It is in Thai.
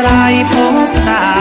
ตรพบตาย